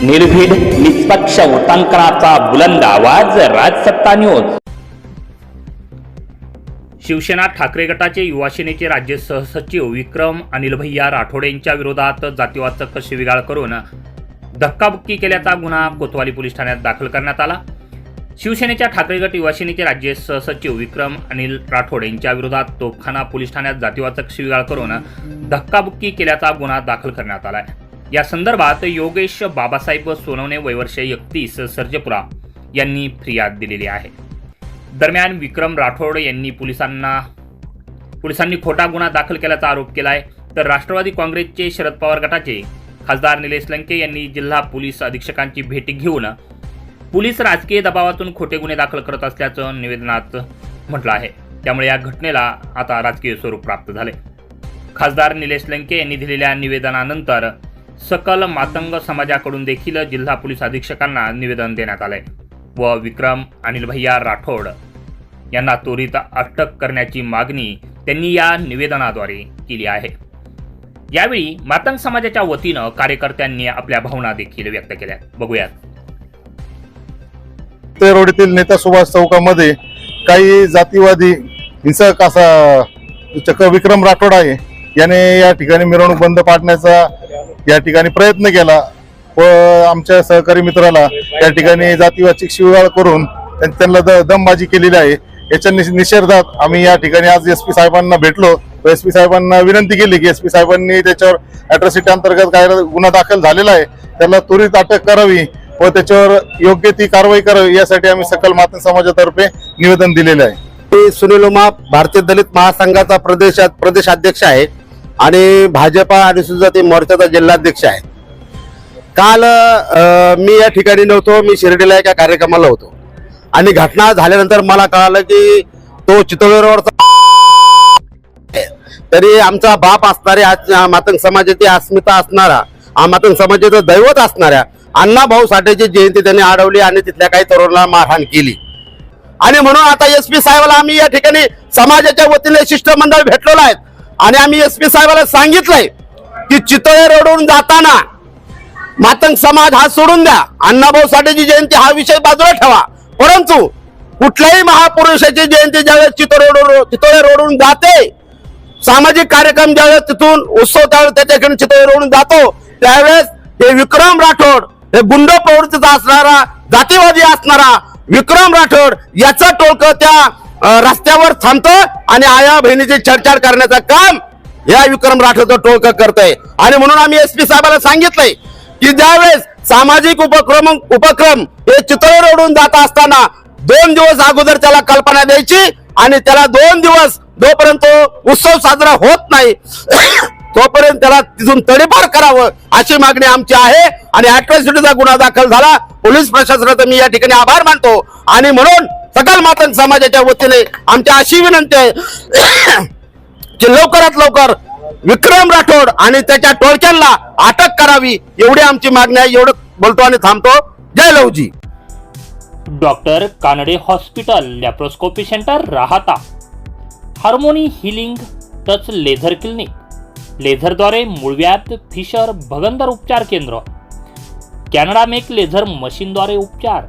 निर्भीड निष्पक्ष उटांकनाचा बुलंद आवाज राजसत्ता न्यूज. शिवसेना ठाकरे गटाचे युवासेनेचे राज्य सहसचिव विक्रम अनिल भैया राठोड यांच्या विरोधात जातीवाचक शिविगाळ करून धक्काबुक्की केल्याचा गुन्हा कोतवाली पोलीस ठाण्यात दाखल करण्यात आला. शिवसेनेच्या ठाकरे गट युवासेनेचे राज्य सहसचिव विक्रम अनिल राठोड यांच्या विरोधात तोफखाना पोलीस ठाण्यात जातीवाचक शिविगाळ करून धक्काबुक्की केल्याचा गुन्हा दाखल करण्यात आला आहे या संदर्भात योगेश बाबासाहेब सोनवणे वयवर्ष एकतीस सर्जपुरा यांनी फिर्याद दिलेली आहे. दरम्यान विक्रम राठोड यांनी पोलिसांना पोलिसांनी खोटा गुन्हा दाखल केल्याचा आरोप केला आहे तर राष्ट्रवादी काँग्रेसचे शरद पवार गटाचे खासदार निलेश लंके यांनी जिल्हा पोलीस अधीक्षकांची भेटी घेऊन पोलीस राजकीय दबावातून खोटे गुन्हे दाखल करत असल्याचं निवेदनात म्हटलं आहे. त्यामुळे या घटनेला आता राजकीय स्वरूप प्राप्त झाले खासदार निलेश लंके यांनी दिलेल्या निवेदनानंतर सकल मातंग समाजाकडून देखील जिल्हा पोलीस अधीक्षकांना निवेदन देण्यात आलंय. व विक्रम अनिल भैया राठोड यांना त्वरित अटक करण्याची मागणी त्यांनी या निवेदनाद्वारे केली आहे. यावेळी मातंग समाजाच्या वतीनं कार्यकर्त्यांनी आपल्या भावना देखील व्यक्त केल्या. बघूयात. ते रोडीतील नेता सुभाष चौकामध्ये काही जातीवादी हिंसक असा चक्र विक्रम राठोड आहे. याने या ठिकाणी मिरवणूक बंद पाडण्याचा या ठिकाणी प्रयत्न केला व आमच्या सहकारी मित्राला या ठिकाणी जातीवाचिक शिवगाळ करून त्यां- त्यांना द- दमबाजी केलेली आहे. याच्या निषेधात आम्ही या ठिकाणी आज एस पी साहेबांना भेटलो. एस पी साहेबांना विनंती केली की एस पी साहेबांनी त्याच्यावर अॅट्रॉसिटी अंतर्गत काय गुन्हा दाखल झालेला आहे त्याला त्वरित अटक करावी व त्याच्यावर योग्य ती कारवाई करावी यासाठी आम्ही सकल मातन समाजातर्फे निवेदन दिलेले आहे. सुनील उमा भारतीय दलित महासंघाचा प्रदेश प्रदेशाध्यक्ष आहे. आणि भाजपा अनुसूचित जाती मोर्चाचा जिल्हाध्यक्ष आहे. काल मी या ठिकाणी नव्हतो मी शिर्डीला एका कार्यक्रमाला होतो. आणि घटना झाल्यानंतर मला कळालं की तो चितळेवरचा तरी आमचा बाप असणारे आज मातंग समाजाची अस्मिता असणारा मातंग समाजाचं दैवत असणाऱ्या अण्णाभाऊ साठेची जयंती त्यांनी अडवली आणि तिथल्या काही तरुणांना मारहाण केली. आणि म्हणून आता एस पी साहेबाला आम्ही या ठिकाणी समाजाच्या वतीने शिष्टमंडळ भेटलेलो आहेत आणि आम्ही एस पी साहेबाला सांगितलंय की चितळे रोडवरून जाताना मातंग समाज हा सोडून द्या. अण्णाभाऊ साठेची जयंती हा विषय बाजूला ठेवा. परंतु कुठल्याही महापुरुषाची जयंती ज्यावेळेस चितळे रोड चितळे रोडवरून जाते सामाजिक कार्यक्रम ज्यावेळेस तिथून उत्सव त्यावेळेस त्याच्याकडे चितळे रोडून जातो त्यावेळेस हे विक्रम राठोड हे गुंड प्रवृत्तीचा असणारा जातीवादी असणारा विक्रम राठोड याचं टोळकं त्या रस्त्यावर थांबतं. आणि आया बहिणीची छडछाड करण्याचं काम या विक्रम राठोडचं टोळकं करतंय. आणि म्हणून आम्ही एस पी साहेबाला सांगितलंय की ज्यावेळेस सामाजिक उपक्रम उपक्रम हे चित्र रोडून जात असताना दोन दिवस अगोदर त्याला कल्पना द्यायची आणि त्याला दोन दिवस जोपर्यंत उत्सव साजरा होत नाही तोपर्यंत त्याला तिथून तडीपार करावं अशी मागणी आमची आहे. आणि अॅट्रॉसिटीचा गुन्हा दाखल झाला. पोलीस प्रशासनाचा मी या ठिकाणी आभार मानतो. आणि म्हणून सकल मातंग समाजाच्या वतीने आमची अशी विनंती आहे की लवकरात लवकर विक्रम राठोड आणि त्याच्या टोळक्यांना अटक करावी एवढी आमची मागणी आहे. एवढं बोलतो आणि थांबतो. जय Lavji. Doctor Kanade hospital laparoscopy centre राहता. Harmony healing touch laser clinic. लेझरद्वारे मुळव्यात फिशर भगंदर उपचार केंद्र. कॅनडा मेक लेझर मशीनद्वारे उपचार.